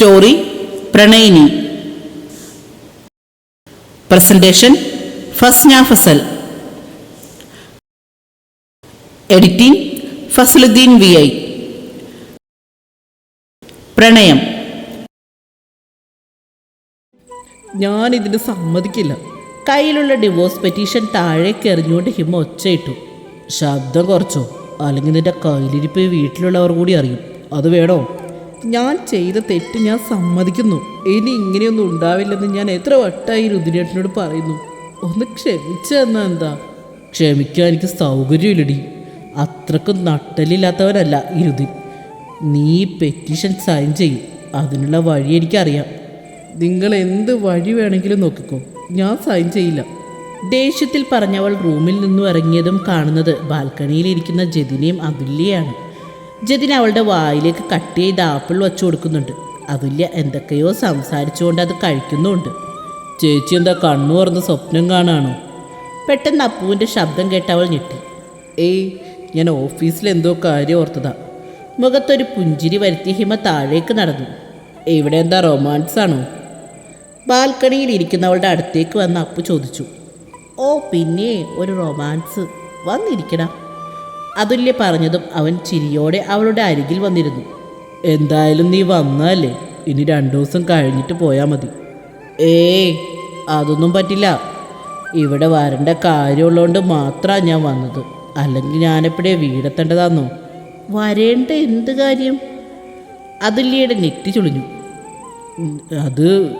Story പ്രണയിനി. Presentation Fasna Fasal. Editing Fasaluddin V I. പ്രണയം. ഞാൻ ഇതിന് സമ്മതിക്കില്ല. കയ്യിലുള്ള ഡിവോഴ്സ് പെറ്റീഷൻ താഴേക്ക് എറിഞ്ഞുകൊണ്ട് ഹിമ ഒച്ചയിട്ടു. ശബ്ദം കുറച്ചോ? അല്ലെങ്കിൽ നിന്റെ കയ്യിലിരിപ്പ് വീട്ടിലുള്ളവർ കൂടി അറിയും. അത് വേണോ? ഞാൻ ചെയ്ത തെറ്റ് ഞാൻ സമ്മതിക്കുന്നു. ഇനി ഇങ്ങനെയൊന്നും ഉണ്ടാവില്ലെന്ന് ഞാൻ എത്ര വട്ടായി രുദ്രേട്ടനോട് പറയുന്നു. ഒന്ന് ക്ഷമിച്ചെന്നാ എന്താ? ക്ഷമിക്കാൻ എനിക്ക് സൗകര്യമില്ലടി. അത്രക്കും നട്ടലില്ലാത്തവനല്ല ഇരുതിൻ നീ പെറ്റീഷൻ സൈൻ ചെയ്യും. അതിനുള്ള വഴി എനിക്കറിയാം. നിങ്ങൾ എന്ത് വഴി വേണമെങ്കിലും നോക്കിക്കോ. ഞാൻ സൈൻ ചെയ്യില്ല. ദേഷ്യത്തിൽ പറഞ്ഞവൾ റൂമിൽ നിന്നും ഇറങ്ങിയതും കാണുന്നത് ബാൽക്കണിയിലിരിക്കുന്ന ജതിനെയും അതുല്യയാണ്. ജതിൻ അവളുടെ വായിലേക്ക് കട്ട് ചെയ്ത് ആപ്പിൾ വച്ചു കൊടുക്കുന്നുണ്ട്. അതുല്യ എന്തൊക്കെയോ സംസാരിച്ചുകൊണ്ട് അത് കഴിക്കുന്നുണ്ട്. ചേച്ചി എന്താ കണ്ണു തുറന്ന് സ്വപ്നം കാണാണോ? പെട്ടെന്ന് അപ്പുവിന്റെ ശബ്ദം കേട്ട് അവൾ ഞെട്ടി. ഏയ് ഞാൻ ഓഫീസിൽ എന്തോ കാര്യം ഓർത്തതാ. മുഖത്തൊരു പുഞ്ചിരി വരുത്തി ഹിമ താഴേക്ക് നടന്നു. ഇവിടെ എന്താ റൊമാൻസ് ആണോ? ബാൽക്കണിയിൽ ഇരിക്കുന്നവളുടെ അടുത്തേക്ക് വന്ന് അപ്പു ചോദിച്ചു. ഓ പിന്നെ ഒരു റൊമാൻസ്. വന്നിരിക്കടാ. അതുല്യ പറഞ്ഞതും അവൻ ചിരിയോടെ അവളുടെ അരികിൽ വന്നിരുന്നു. എന്തായാലും നീ വന്നാലേ ഇനി രണ്ടു ദിവസം കഴിഞ്ഞിട്ട് പോയാൽ മതി. ഏ അതൊന്നും പറ്റില്ല. ഇവിടെ വരേണ്ട കാര്യമുള്ളതുകൊണ്ട് മാത്രമാണ് ഞാൻ വന്നത്. അല്ലെങ്കിൽ ഞാനെപ്പോഴേ വീടെത്തേണ്ടതാന്നോ? വരേണ്ട എന്ത് കാര്യം? അതുല്യയുടെ നെറ്റി ചുളിഞ്ഞു. അത്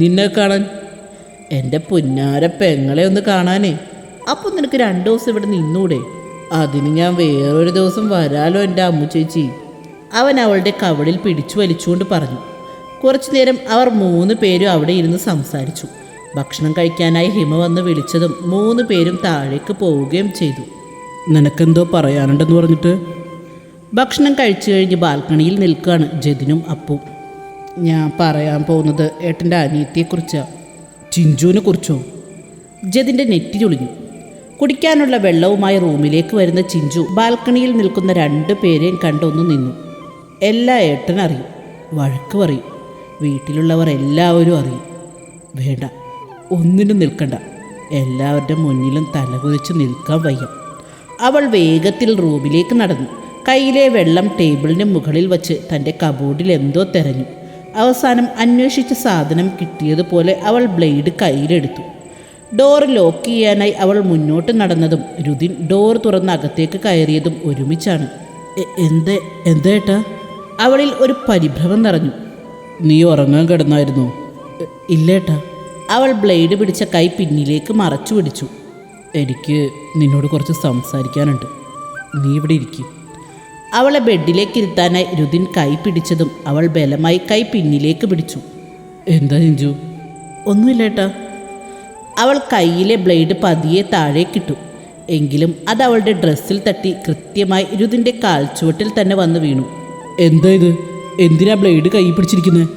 നിന്നെ കാണാൻ? എന്റെ പുന്നാര പെങ്ങളെ ഒന്ന് കാണാനേ. അപ്പം നിനക്ക് രണ്ട് ദിവസം ഇവിടെ നിന്നൂടെ? അതിന് ഞാൻ വേറൊരു ദിവസം വരാലോ എന്റെ അമ്മു ചേച്ചി. അവൻ അവളുടെ കവളിൽ പിടിച്ചു വലിച്ചുകൊണ്ട് പറഞ്ഞു. കുറച്ചു നേരം അവർ മൂന്ന് പേരും അവിടെ ഇരുന്ന് സംസാരിച്ചു. ഭക്ഷണം കഴിക്കാനായി ഹിമ വന്ന് വിളിച്ചതും മൂന്ന് പേരും താഴേക്ക് പോവുകയും ചെയ്തു. നിനക്കെന്തോ പറയാനുണ്ടെന്ന് പറഞ്ഞിട്ട്? ഭക്ഷണം കഴിച്ചു കഴിഞ്ഞ് ബാൽക്കണിയിൽ നിൽക്കുകയാണ് ജതിനും അപ്പും. ഞാൻ പറയാൻ പോകുന്നത് ഏട്ടന്റെ അനിയത്തിയെക്കുറിച്ചാണ് ചിഞ്ചുവിനെ കുറിച്ചോ ജതിന്റെ നെറ്റി ചുളിഞ്ഞു കുടിക്കാനുള്ള വെള്ളവുമായി റൂമിലേക്ക് വരുന്ന ചിഞ്ചു ബാൽക്കണിയിൽ നിൽക്കുന്ന രണ്ട് പേരെയും കണ്ടൊന്നു നിന്നു. എല്ലാ ഏട്ടനറിയും വഴക്ക് പറയും. വീട്ടിലുള്ളവർ എല്ലാവരും അറിയും. വേണ്ട ഒന്നിനും നിൽക്കണ്ട. എല്ലാവരുടെ മുന്നിലും തലകുതിച്ച് നിൽക്കാൻ വയ്യ. അവൾ വേഗത്തിൽ റൂമിലേക്ക് നടന്നു. കയ്യിലെ വെള്ളം ടേബിളിന് മുകളിൽ വച്ച് തന്റെ കബോർഡിൽ എന്തോ തെരഞ്ഞു. അവസാനം അന്വേഷിച്ച സാധനം കിട്ടിയതുപോലെ അവൾ ബ്ലേഡ് കയ്യിലെടുത്തു. ഡോർ ലോക്ക് ചെയ്യാനായി അവൾ മുന്നോട്ട് നടന്നതും രുതിൻ ഡോർ തുറന്ന് അകത്തേക്ക് കയറിയതും ഒരുമിച്ചാണ്. എന്ത് എന്തേ എന്താ ഏട്ടാ? അവളിൽ ഒരു പരിഭ്രമം നിറഞ്ഞു. നീ ഉറങ്ങാൻ കിടന്നായിരുന്നു? ഇല്ലേട്ടാ അവൾ ബ്ലേഡ് പിടിച്ച കൈ പിന്നിലേക്ക് മറച്ചു പിടിച്ചു. എനിക്ക് നിന്നോട് കുറച്ച് സംസാരിക്കാനുണ്ട്. നീ ഇവിടെ ഇരിക്കും. അവളെ ബെഡിലേക്ക് ഇരുത്താനായി രുതിൻ കൈ പിടിച്ചതും അവൾ ബലമായി കൈ പിന്നിലേക്ക് പിടിച്ചു. എന്താ ചിഞ്ചു ഒന്നുമില്ലേട്ടാ അവൾ കയ്യിലെ ബ്ലേഡ് പതിയെ താഴെ താഴേക്കിട്ടു എങ്കിലും അത് അവളുടെ ഡ്രസ്സിൽ തട്ടി കൃത്യമായി ഇരുതിന്റെ കാൽച്ചുവട്ടിൽ തന്നെ വന്ന് വീണു. എന്താ ഇത്? എന്തിനാ ബ്ലേഡ് കൈ പിടിച്ചിരിക്കുന്നത്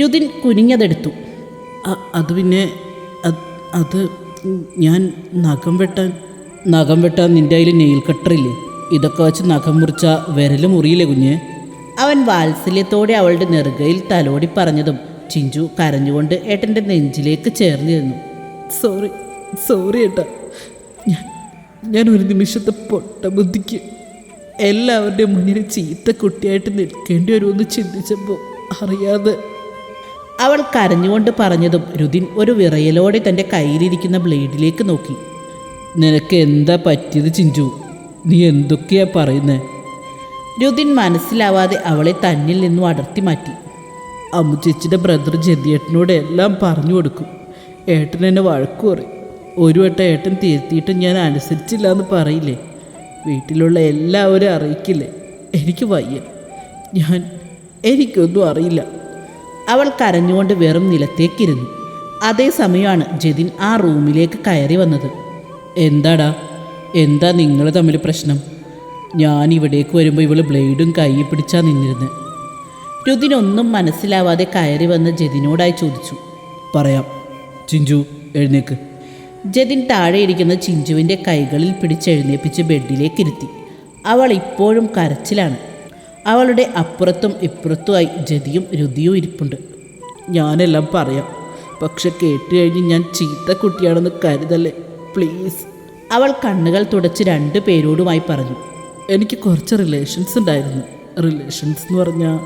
രുതിൻ കുനിഞ്ഞതെടുത്തു. അത് പിന്നെ അത് അത് ഞാൻ നഖം വെട്ടാൻ നഖം വെട്ടാൻ നിന്റെ അതിൽ നെയിൽ കട്ടറില്ലേ? ഇതൊക്കെ വെച്ച് നഖം മുറിച്ച വിരൽ മുറിയില്ലേ കുഞ്ഞ്? അവൻ വാത്സല്യത്തോടെ അവളുടെ നെറുകയിൽ തലോടി പറഞ്ഞതും ചിഞ്ചു കരഞ്ഞുകൊണ്ട് ഏട്ടന്റെ നെഞ്ചിലേക്ക് ചേർന്നിരുന്നു. സോറി സോറി ഏട്ടാ. ഞാൻ ഒരു നിമിഷത്തെ പൊട്ട ബുദ്ധിക്ക് എല്ലാവരുടെയും മുന്നിൽ ചീത്ത കുട്ടിയായിട്ട് നിൽക്കേണ്ടി വരുമെന്ന് ചിന്തിച്ചപ്പോൾ അറിയാതെ അവൾ കരഞ്ഞുകൊണ്ട് പറഞ്ഞതും രുതിൻ ഒരു വിറയലോടെ തന്റെ കയ്യിലിരിക്കുന്ന ബ്ലേഡിലേക്ക് നോക്കി. നിനക്ക് എന്താ പറ്റിയത് ചിഞ്ചു? നീ എന്തൊക്കെയാ പറയുന്നത് രുതിൻ മനസ്സിലാവാതെ അവളെ തന്നിൽ നിന്നും അടർത്തി മാറ്റി. അമ്മു ചേച്ചിയുടെ ബ്രദർ ജതിയേട്ടനോട് എല്ലാം പറഞ്ഞു കൊടുക്കും. ഏട്ടൻ എന്നെ വഴക്കു പറയും. ഒരു വട്ടം ഏട്ടൻ തിരുത്തിയിട്ട് ഞാൻ അനുസരിച്ചില്ല എന്ന് പറയില്ലേ? വീട്ടിലുള്ള എല്ലാവരും അറിയിക്കില്ലേ? എനിക്ക് വയ്യ. ഞാൻ എനിക്കൊന്നും അറിയില്ല. അവൾ കരഞ്ഞുകൊണ്ട് വെറും നിലത്തേക്കിരുന്നു. അതേസമയമാണ് ജതിൻ ആ റൂമിലേക്ക് കയറി വന്നത്. എന്താടാ? എന്താ നിങ്ങൾ തമ്മിൽ പ്രശ്നം? ഞാൻ ഇവിടേക്ക് വരുമ്പോൾ ഇവൾ ബ്ലേഡും കൈ പിടിച്ചാ നിന്നിരുന്നത് രുദിനൊന്നും മനസ്സിലാവാതെ കയറി വന്ന് ജതിനോടായി ചോദിച്ചു. പറയാം. ചിഞ്ചു എഴുന്നേക്ക്. ജതിൻ താഴെ ഇരിക്കുന്ന ചിഞ്ചുവിന്റെ കൈകളിൽ പിടിച്ചെഴുന്നേപ്പിച്ച് ബെഡിലേക്ക് ഇരുത്തി. അവൾ ഇപ്പോഴും കരച്ചിലാണ്. അവളുടെ അപ്പുറത്തും ഇപ്പുറത്തുമായി ജതിയും രുതിയും ഇരിപ്പുണ്ട്. ഞാനെല്ലാം പറയാം. പക്ഷെ കേട്ട് കഴിഞ്ഞ് ഞാൻ ചീത്ത കുട്ടിയാണെന്ന് കരുതല്ലേ? പ്ലീസ്. അവൾ കണ്ണുകൾ തുടച്ച് രണ്ടു പേരോടുമായി പറഞ്ഞു. എനിക്ക് കുറച്ച് റിലേഷൻസ് ഉണ്ടായിരുന്നു. റിലേഷൻസ് എന്ന് പറഞ്ഞാൽ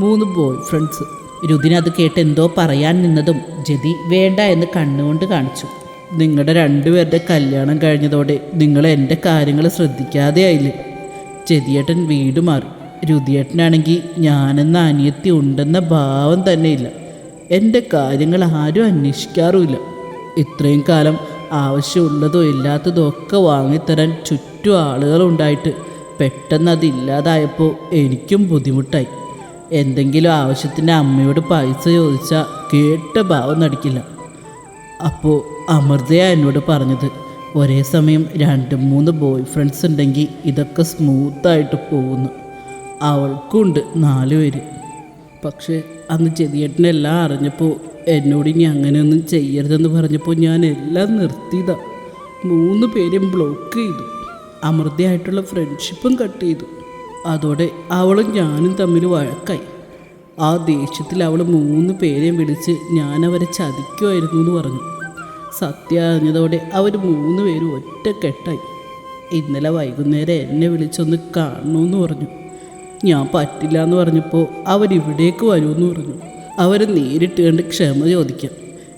മൂന്ന് ബോയ് ഫ്രണ്ട്സ് രുദിന് അത് കേട്ട് എന്തോ പറയാൻ നിന്നതും ജതി വേണ്ട എന്ന് കണ്ണുകൊണ്ട് കാണിച്ചു. നിങ്ങളുടെ രണ്ടുപേരുടെ കല്യാണം കഴിഞ്ഞതോടെ നിങ്ങൾ എന്റെ കാര്യങ്ങൾ ശ്രദ്ധിക്കാതെ ആയില്ലേ? ചെതിയേട്ടൻ വീട് മാറി. രുതിയേട്ടനാണെങ്കിൽ ഞാനെന്ന അനിയത്തി ഉണ്ടെന്ന ഭാവം തന്നെയില്ല എന്റെ കാര്യങ്ങൾ ആരും അന്വേഷിക്കാറുമില്ല. ഇത്രയും കാലം ആവശ്യമുള്ളതോ ഇല്ലാത്തതോ ഒക്കെ വാങ്ങിത്തരാൻ ചുറ്റും ആളുകളുണ്ടായിട്ട് പെട്ടെന്ന് അതില്ലാതായപ്പോൾ എനിക്കും ബുദ്ധിമുട്ടായി. എന്തെങ്കിലും ആവശ്യത്തിന് അമ്മയോട് പൈസ ചോദിച്ചാൽ കേട്ട ഭാവം നടിക്കില്ല. അപ്പോൾ അമൃതയാ എന്നോട് പറഞ്ഞത് ഒരേ സമയം രണ്ട് മൂന്ന് ബോയ് ഫ്രണ്ട്സ് ഉണ്ടെങ്കിൽ ഇതൊക്കെ സ്മൂത്തായിട്ട് പോകുന്നു. അവൾക്കുണ്ട് നാല് പേര്. പക്ഷേ അന്ന് ചെതിയേട്ടനെല്ലാം അറിഞ്ഞപ്പോൾ എന്നോട് ഇനി അങ്ങനെയൊന്നും ചെയ്യരുതെന്ന് പറഞ്ഞപ്പോൾ ഞാൻ എല്ലാം നിർത്തിയതാണ് മൂന്ന് പേരും ബ്ലോക്ക് ചെയ്തു. അമൃതയായിട്ടുള്ള ഫ്രണ്ട്ഷിപ്പും കട്ട് ചെയ്തു. അതോടെ അവളും ഞാനും തമ്മിൽ വഴക്കായി. ആ ദേഷ്യത്തിൽ അവൾ മൂന്ന് പേരെയും വിളിച്ച് ഞാൻ അവരെ ചതിക്കുമായിരുന്നു എന്ന് പറഞ്ഞു. സത്യ അറിഞ്ഞതോടെ അവർ മൂന്ന് പേരും ഒറ്റക്കെട്ടായി. ഇന്നലെ വൈകുന്നേരം എന്നെ വിളിച്ചൊന്ന് കാണണമെന്ന് പറഞ്ഞു. ഞാൻ പറ്റില്ല എന്ന് പറഞ്ഞപ്പോൾ അവരിവിടേക്ക് വരുമെന്ന് പറഞ്ഞു. അവർ നേരിട്ട് കണ്ട് ക്ഷമ ചോദിക്കാം.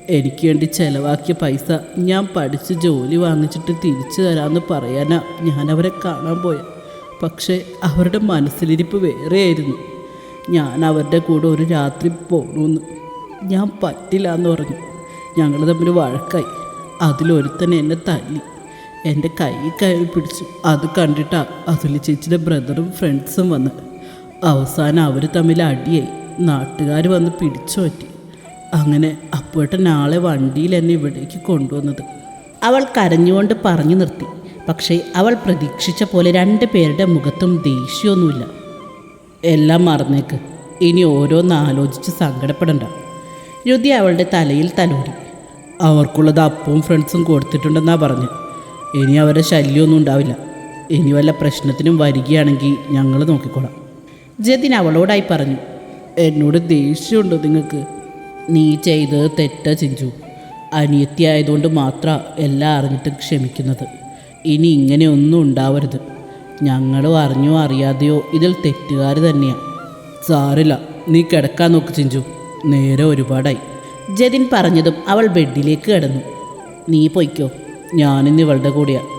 എനിക്ക് വേണ്ടി ചിലവാക്കിയ പൈസ ഞാൻ പഠിച്ച് ജോലി വാങ്ങിച്ചിട്ട് തിരിച്ചു തരാമെന്ന് പറയാനാ ഞാൻ അവരെ കാണാൻ പോയ. പക്ഷേ അവരുടെ മനസ്സിലിരിപ്പ് വേറെയായിരുന്നു. ഞാൻ അവരുടെ കൂടെ ഒരു രാത്രി പോകണമെന്ന് ഞാൻ പറ്റില്ല എന്ന് പറഞ്ഞു. ഞങ്ങൾ തമ്മിൽ വഴക്കായി. അതിലൊരുത്തൻ എന്നെ തല്ലി. എന്റെ കൈ കയറി പിടിച്ചു. അത് കണ്ടിട്ടാ അതിൽ ചേച്ചിയുടെ ബ്രദറും ഫ്രണ്ട്സും വന്ന്. അവസാനം അവർ തമ്മിൽ അടിയായി. നാട്ടുകാർ വന്ന് പിടിച്ചു പറ്റി. അങ്ങനെ അപ്പോഴത്തെ നാളെ വണ്ടിയിൽ എന്നെ ഇവിടേക്ക് കൊണ്ടുവന്നത്. അവൾ കരഞ്ഞുകൊണ്ട് പറഞ്ഞു നിർത്തി. പക്ഷേ അവൾ പ്രതീക്ഷിച്ച പോലെ രണ്ട് പേരുടെ മുഖത്തും ദേഷ്യമൊന്നുമില്ല. എല്ലാം മറന്നേക്ക്. ഇനി ഓരോന്ന് ആലോചിച്ച് സങ്കടപ്പെടണ്ട. രുതി അവളുടെ തലയിൽ തലോടി. അവർക്കുള്ളത് അപ്പവും ഫ്രണ്ട്സും കൊടുത്തിട്ടുണ്ടെന്നാ പറഞ്ഞു. ഇനി അവരുടെ ശല്യമൊന്നും ഉണ്ടാവില്ല. ഇനി വല്ല പ്രശ്നത്തിനും വരികയാണെങ്കിൽ ഞങ്ങൾ നോക്കിക്കോളാം. ജതിൻ അവളോടായി പറഞ്ഞു എന്നോട് ദേഷ്യമുണ്ടോ നിങ്ങൾക്ക് നീ ചെയ്തത് തെറ്റ ചിഞ്ചു. അനിയത്തി ആയതുകൊണ്ട് മാത്രം എല്ലാം അറിഞ്ഞിട്ട് ക്ഷമിക്കുന്നത്. ഇനി ഇങ്ങനെയൊന്നും ഉണ്ടാവരുത്. ഞങ്ങളും അറിഞ്ഞോ അറിയാതെയോ ഇതിൽ തെറ്റുകാർ തന്നെയാണ് സാറില്ല നീ കിടക്കാൻ നോക്ക് ചിഞ്ചു. നേരെ ഒരുപാടായി. ജതിൻ പറഞ്ഞതും അവൾ ബെഡിലേക്ക് കിടന്നു. നീ പൊയ്ക്കോ. ഞാനിന്ന് ഇവളുടെ കൂടെയാണ്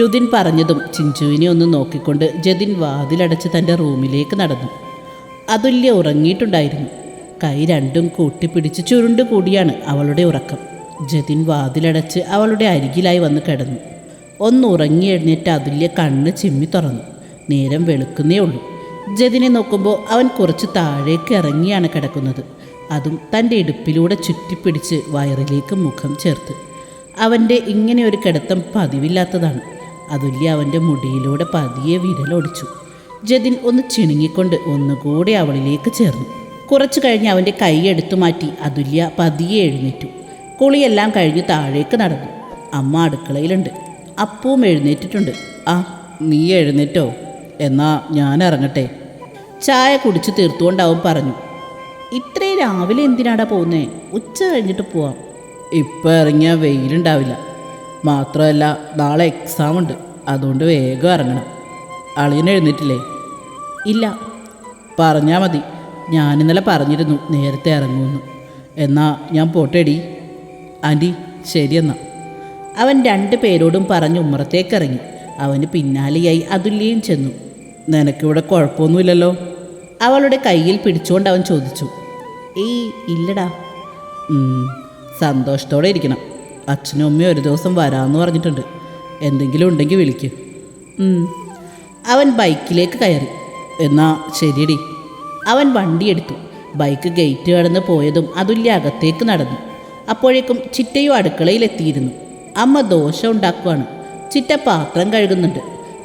രുതിൻ പറഞ്ഞതും ചിഞ്ചുവിനെ ഒന്ന് നോക്കിക്കൊണ്ട് ജതിൻ വാതിലടച്ച് തന്റെ റൂമിലേക്ക് നടന്നു. അതുല്യ ഉറങ്ങിയിട്ടുണ്ടായിരുന്നു. കൈ രണ്ടും കൂട്ടിപ്പിടിച്ച് ചുരുണ്ട് കൂടിയാണ് അവളുടെ ഉറക്കം. ജതിൻ വാതിലടച്ച് അവളുടെ അരികിലായി വന്ന് കിടന്നു. ഒന്ന് ഉറങ്ങി എഴുന്നേറ്റ് അതുല്യ കണ്ണ് ചിമ്മി തുറന്നു. നേരം വെളുക്കുന്നേ ഉള്ളൂ. ജതിനെ നോക്കുമ്പോൾ അവൻ കുറച്ച് താഴേക്ക് ഇറങ്ങിയാണ് കിടക്കുന്നത്. അതും തന്റെ ഇടുപ്പിലൂടെ ചുറ്റിപ്പിടിച്ച് വയറിലേക്ക് മുഖം ചേർത്ത്. അവന്റെ ഇങ്ങനെ ഒരു കിടത്തം പതിവില്ലാത്തതാണ്. അതുല്യ അവന്റെ മുടിയിലൂടെ പതിയെ വിരലൊടിച്ചു. ജതിൻ ഒന്ന് ചിണുങ്ങിക്കൊണ്ട് ഒന്നുകൂടി അവളിലേക്ക് ചേർന്നു. കുറച്ചു കഴിഞ്ഞ് അവന്റെ കൈ എടുത്തു മാറ്റി അതുല്യ പതിയെ എഴുന്നേറ്റു. കുളിയെല്ലാം കഴിഞ്ഞ് താഴേക്ക് നടന്നു. അമ്മ അടുക്കളയിലുണ്ട്. അപ്പവും എഴുന്നേറ്റിട്ടുണ്ട്. ആ നീ എഴുന്നേറ്റോ? എന്നാ ഞാൻ ഇറങ്ങട്ടെ. ചായ കുടിച്ച് തീർത്തുകൊണ്ടാവും പറഞ്ഞു. ഇത്രയും രാവിലെ എന്തിനാടാ പോകുന്നേ ഉച്ച കഴിഞ്ഞിട്ട് പോവാം. ഇപ്പം ഇറങ്ങിയാൽ വെയിലുണ്ടാവില്ല. മാത്രമല്ല നാളെ എക്സാം ഉണ്ട്. അതുകൊണ്ട് വേഗം ഇറങ്ങണം. അളിയൻ എഴുന്നേറ്റില്ലേ? ഇല്ല. പറഞ്ഞാൽ മതി. ഞാനിന്നലെ പറഞ്ഞിരുന്നു നേരത്തെ ഇറങ്ങുമെന്ന്. എന്നാ ഞാൻ പോട്ടേടി. ആന്റി ശരിയെന്നാ അവൻ രണ്ടു പേരോടും പറഞ്ഞ് ഉമ്മറത്തേക്കിറങ്ങി. അവന് പിന്നാലെയായി അതുല്യയും ചെന്നു. നിനക്കിവിടെ കുഴപ്പമൊന്നുമില്ലല്ലോ? അവളുടെ കയ്യിൽ പിടിച്ചുകൊണ്ട് അവൻ ചോദിച്ചു. ഏയ് ഇല്ലടാ. സന്തോഷത്തോടെ ഇരിക്കണം. അച്ഛനും അമ്മയും ഒരു ദിവസം വരാമെന്ന് പറഞ്ഞിട്ടുണ്ട്. എന്തെങ്കിലും ഉണ്ടെങ്കിൽ വിളിക്ക്. അവൻ ബൈക്കിലേക്ക് കയറി. എന്നാ ശരിയടി. അവൻ വണ്ടിയെടുത്തു ബൈക്ക് ഗേറ്റ് കടന്ന് പോയതും അതുല്യ അകത്തേക്ക് നടന്നു. അപ്പോഴേക്കും ചിറ്റയും അടുക്കളയിലെത്തിയിരുന്നു. അമ്മ ദോശ ഉണ്ടാക്കുവാണ്. ചിറ്റ പാത്രം കഴുകുന്നുണ്ട്.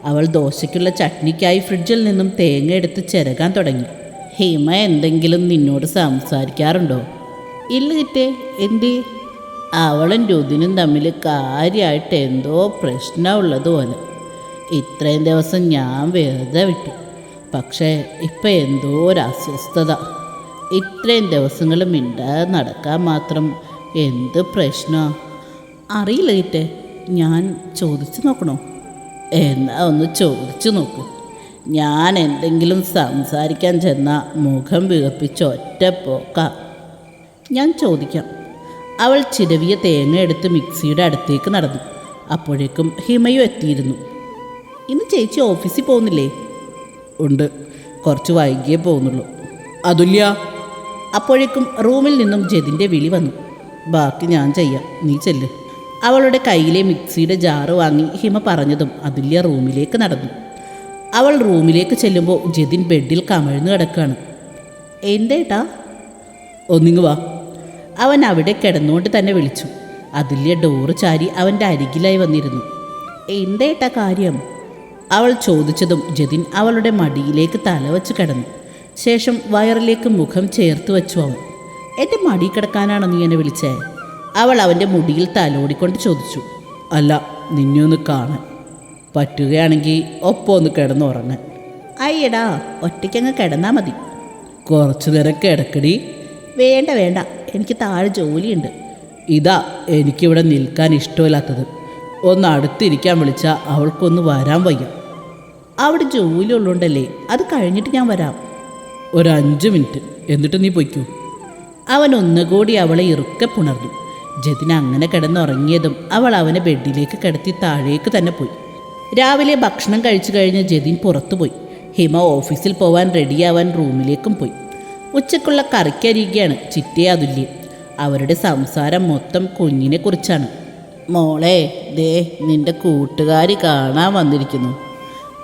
അവൾ ദോശയ്ക്കുള്ള ചട്നിക്കായി ഫ്രിഡ്ജിൽ നിന്നും തേങ്ങ എടുത്ത് ചിരകാൻ തുടങ്ങി. ഹിമ എന്തെങ്കിലും നിന്നോട് സംസാരിക്കാറുണ്ടോ? ഇല്ല ചിറ്റേ എന്തേ? അവളും രുദിനും തമ്മിൽ കാര്യമായിട്ട് എന്തോ പ്രശ്നമുള്ളതുപോലെ ഇത്രയും ദിവസം ഞാൻ വെറുതെ വിട്ടു. പക്ഷേ ഇപ്പം എന്തോ ഒരു അസ്വസ്ഥത. ഇത്രയും ദിവസങ്ങൾ മിണ്ടാതെ നടക്കാൻ മാത്രം എന്ത് പ്രശ്നമാണ് അറിയില്ല ഗീറ്റെ. ഞാൻ ചോദിച്ചു നോക്കണോ? എന്നാ ഒന്ന് ചോദിച്ചു നോക്കൂ. ഞാൻ എന്തെങ്കിലും സംസാരിക്കാൻ ചെന്നാൽ മുഖം വികപ്പിച്ച് ഒറ്റ പോക്ക. ഞാൻ ചോദിക്കാം. അവൾ ചിരവിയ തേങ്ങ എടുത്ത് മിക്സിയുടെ അടുത്തേക്ക് നടന്നു. അപ്പോഴേക്കും ഹിമയും എത്തിയിരുന്നു. ഇന്ന് ചേച്ചി ഓഫീസിൽ പോകുന്നില്ലേ? ഉണ്ട്. കുറച്ച് വൈകിയേ പോകുന്നുള്ളൂ. അതുല്യ? അപ്പോഴേക്കും റൂമിൽ നിന്നും ജതിന്റെ വിളി വന്നു. ബാക്കി ഞാൻ ചെയ്യാം. നീ ചെല്ല്. അവളുടെ കയ്യിലെ മിക്സിയുടെ ജാറ് വാങ്ങി ഹിമ പറഞ്ഞതും അതുല്യ റൂമിലേക്ക് നടന്നു. അവൾ റൂമിലേക്ക് ചെല്ലുമ്പോൾ ജതിൻ ബെഡിൽ കമഴ്ന്നു കിടക്കുകയാണ് എന്തേട്ടാ ഒന്നിങ്ങ് വാ. അവൻ അവിടെ കിടന്നുകൊണ്ട് തന്നെ വിളിച്ചു. അതുല്യ ഡോറ് ചാരി അവന്റെ അരികിലായി വന്നിരുന്നു. എന്തേട്ടാ കാര്യം? അവൾ ചോദിച്ചതും ജതിൻ അവളുടെ മടിയിലേക്ക് തലവച്ച് കിടന്നു. ശേഷം വയറിലേക്ക് മുഖം ചേർത്ത് വെച്ചു അവൻ. എന്റെ മടി കിടക്കാനാണോ നീ എന്നെ വിളിച്ചേ? അവൾ അവന്റെ മുടിയിൽ തലോടിക്കൊണ്ട് ചോദിച്ചു അല്ല നിന്നെ ഒന്ന് കാണാൻ. പറ്റുകയാണെങ്കിൽ ഒപ്പം ഒന്ന് കിടന്നുറങ്ങാൻ അയ്യടാ ഒറ്റയ്ക്കങ്ങ് കിടന്നാൽ മതി. കുറച്ചു നേരം കിടക്കടി. വേണ്ട വേണ്ട. എനിക്ക് താഴെ ജോലിയുണ്ട്. ഇതാ എനിക്കിവിടെ നിൽക്കാൻ ഇഷ്ടമില്ലാത്തത്. ഒന്ന് അടുത്തിരിക്കാൻ വിളിച്ചാൽ അവൾക്കൊന്ന് വരാൻ വയ്യ. അവിടെ ജോലി ഉള്ളതുകൊണ്ടല്ലേ അത് കഴിഞ്ഞിട്ട് ഞാൻ വരാം. ഒരു അഞ്ച് മിനിറ്റ്. എന്നിട്ട് നീ പൊയ്ക്കൂ. അവൻ ഒന്നുകൂടി അവളെ ഇറുക്കെ പുണർന്നു. ജതിൻ അങ്ങനെ കിടന്നുറങ്ങിയതും അവൾ അവനെ ബെഡിലേക്ക് കിടത്തി താഴേക്ക് തന്നെ പോയി. രാവിലെ ഭക്ഷണം കഴിച്ചു കഴിഞ്ഞ് ജതിൻ പുറത്തുപോയി. ഹിമ ഓഫീസിൽ പോവാൻ റെഡിയാവാൻ റൂമിലേക്കും പോയി. ഉച്ചക്കുള്ള കറിക്കരിയുകയാണ് ചിറ്റേ അതുല്യം. അവരുടെ സംസാരം മൊത്തം കുഞ്ഞിനെ കുറിച്ചാണ് മോളെ ദേ നിന്റെ കൂട്ടുകാരി കാണാൻ വന്നിരിക്കുന്നു.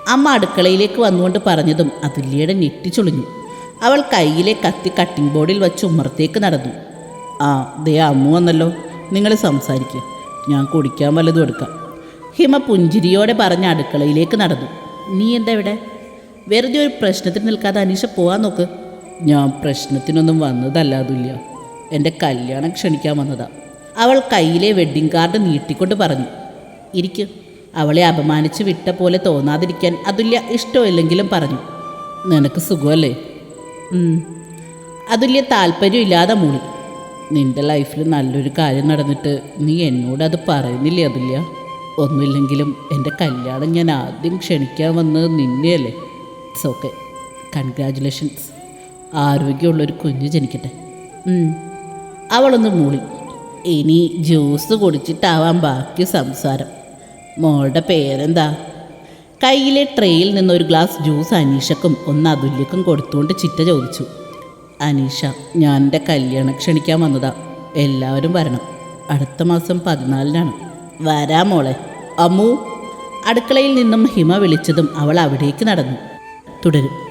അമ്മ അടുക്കളയിലേക്ക് വന്നുകൊണ്ട് പറഞ്ഞതും അതുല്യയുടെ ചുളിഞ്ഞു. അവൾ കയ്യിലെ കത്തി കട്ടിംഗ് ബോർഡിൽ വച്ച് ഉമ്മറത്തേക്ക് നടന്നു. ആ ദേ അമ്മു വന്നല്ലോ. നിങ്ങൾ സംസാരിക്കുക ഞാൻ കുടിക്കാൻ വല്ലതും എടുക്കാം. ഹിമ പുഞ്ചിരിയോടെ പറഞ്ഞ അടുക്കളയിലേക്ക് നടന്നു. നീ എന്താ ഇവിടെ? വെറുതെ ഒരു പ്രശ്നത്തിന് നിൽക്കാതെ അനീഷ പോവാൻ നോക്ക്. ഞാൻ പ്രശ്നത്തിനൊന്നും വന്നതല്ല അതുല്യ എന്റെ കല്യാണം ക്ഷണിക്കാൻ വന്നതാ. അവൾ കയ്യിലെ വെഡ്ഡിംഗ് കാർഡ് നീട്ടിക്കൊണ്ട് പറഞ്ഞു. ഇരിക്കു. അവളെ അപമാനിച്ച് വിട്ട പോലെ തോന്നാതിരിക്കാൻ അതുല്യ ഇഷ്ടമില്ലെങ്കിലും പറഞ്ഞു. നിനക്ക് സുഖമല്ലേ. അതുല്യ താല്പര്യമില്ലാതെ മൂളി. നിന്റെ ലൈഫിൽ നല്ലൊരു കാര്യം നടന്നിട്ട് നീ എന്നോട് അത് പറയുന്നില്ലേ അതില്ല ഒന്നുമില്ലെങ്കിലും എന്റെ കല്യാണം ഞാൻ ആദ്യം ക്ഷണിക്കാൻ വന്നത് നിന്നെയല്ലേ. ഇറ്റ്സ് ഓക്കെ കൺഗ്രാജുലേഷൻസ് ആരോഗ്യമുള്ളൊരു കുഞ്ഞ് ജനിക്കട്ടെ. അവളൊന്ന് മൂളി. ഇനി ജ്യൂസ് കുടിച്ചിട്ടാവാം ബാക്കി സംസാരം. മോളുടെ പേരെന്താ? കയ്യിലെ ട്രെയിൽ നിന്ന് ഒരു ഗ്ലാസ് ജ്യൂസ് അനീഷക്കും ഒന്ന് അതുല്യക്കും കൊടുത്തുകൊണ്ട് ചിറ്റ ചോദിച്ചു. അനീഷ ഞാൻ എന്റെ കല്യാണം ക്ഷണിക്കാൻ വന്നതാ. എല്ലാവരും വരണം. അടുത്ത മാസം പതിനാലിനാണ്. വരാ മോളെ. അമ്മു അടുക്കളയിൽ നിന്നും ഹിമ വിളിച്ചതും അവൾ അവിടേക്ക് നടന്നു. തുടരും.